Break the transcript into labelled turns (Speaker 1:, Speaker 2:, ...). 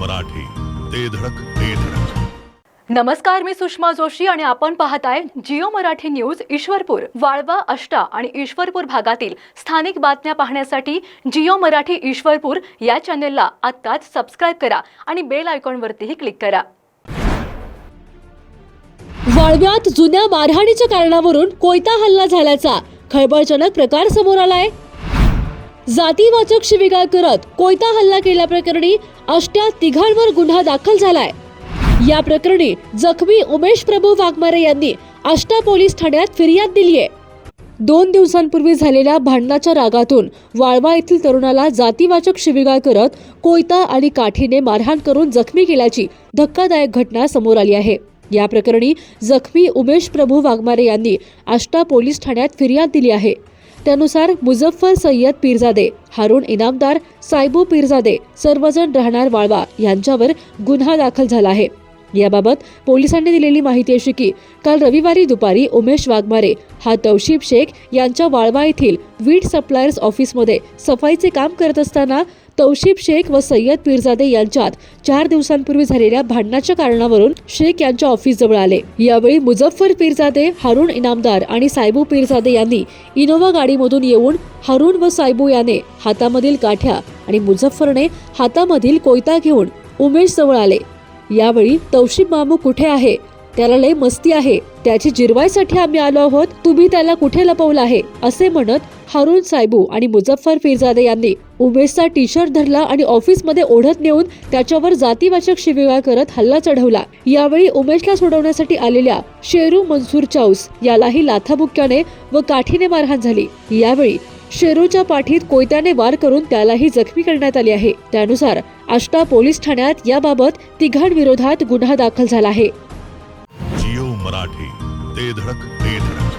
Speaker 1: मराठी. ते धडक ते धडक.
Speaker 2: नमस्कार मी सुषमा जोशी आणि आपण पाहताय जिओ मराठी न्यूज ईश्वरपूर वाळवा अष्टा आणि ईश्वरपूर भागातील स्थानिक बातम्या पाहण्यासाठी जिओ मराठी ईश्वरपूर या चॅनेलला आत्ताच सबस्क्राईब करा आणि बेल आयकॉनवरतीही क्लिक करा.
Speaker 3: वाळव्यात जुन्या मारहाणीच्या कारणावरून कोयता हल्ला झाल्याचा खळबळजनक प्रकार समोर आलाय. जातीवाचक शिविगाळ करत कोयता हल्ला केल्याप्रकरणी अष्ट्या तिघांवर गुन्हा दाखल झालाय. या प्रकरणी जखमी उमेश प्रभू वाघमारे यांनी आष्टा पोलीस ठाण्यात फिर्याद दिली आहे. दोन दिवसांपूर्वी झालेल्या भांडणाच्या रागातून वाळवा येथील तरुणाला जातीवाचक शिविगाळ करत कोयता आणि काठीने मारहाण करून जखमी केल्याची धक्कादायक घटना समोर आली आहे. या प्रकरणी जखमी उमेश प्रभू वाघमारे यांनी आष्टा पोलीस ठाण्यात फिर्याद दिली आहे. त्यानुसार मुझफ्फर सय्यद पीरजादे हारून इनामदार सायबू पीरजादे सर्वजण राहणार वाळवा यांच्यावर गुन्हा दाखल झाला आहे. याबाबत पोलिसांनी दिलेली माहिती अशी की काल रविवारी दुपारी उमेश वाघमारे हा तौशिब शेख यांच्या वाळवा येथील वीट सप्लायर्स ऑफिसमध्ये सफाईचे काम करत असताना तौशिब शेख व सय्यद पीरजादे यांच्यात चार दिवसांपूर्वी झालेल्या भांडणाच्या कारणावरून शेख यांच्या ऑफिसजवळ आले. यावेळी मुझफ्फर पीरजादे हारून इनामदार आणि सायबू पीरजादे यांनी इनोव्हा गाडीमधून येऊन हारून व सायबू याने हातामधील काठ्या आणि मुझफ्फरने हातामधील कोयता घेऊन उमेश जवळ आले. यावेळी तौशिब मामू कुठे आहे? त्याला लय मस्ती आहे. त्याची जिरवायसाठी आम्ही आलो आहोत. तुम्ही त्याला कुठे लपवलं आहे? असे म्हणत हारून सायबू आणि मुझफ्फर फिरजादे यांनी उमेशचा टी शर्ट धरला आणि ऑफिसमध्ये ओढत नेऊन त्याच्यावर जातीवाचक शिवीगाळ करत हल्ला चढवला. यावेळी उमेशला सोडवण्यासाठी आलेल्या शेरू मनसूर चौस यालाही लाथाबुक्याने व काठीने मारहाण झाली. यावेळी शेरूच्या पाठीत कोयत्याने वार करून त्यालाही जखमी करण्यात आली आहे. त्यानुसार आष्टा पोलीस ठाण्यात याबाबत तिघांविरोधात गुन्हा दाखल झाला आहे.
Speaker 1: जिओ मराठी ते धडक ते धडक.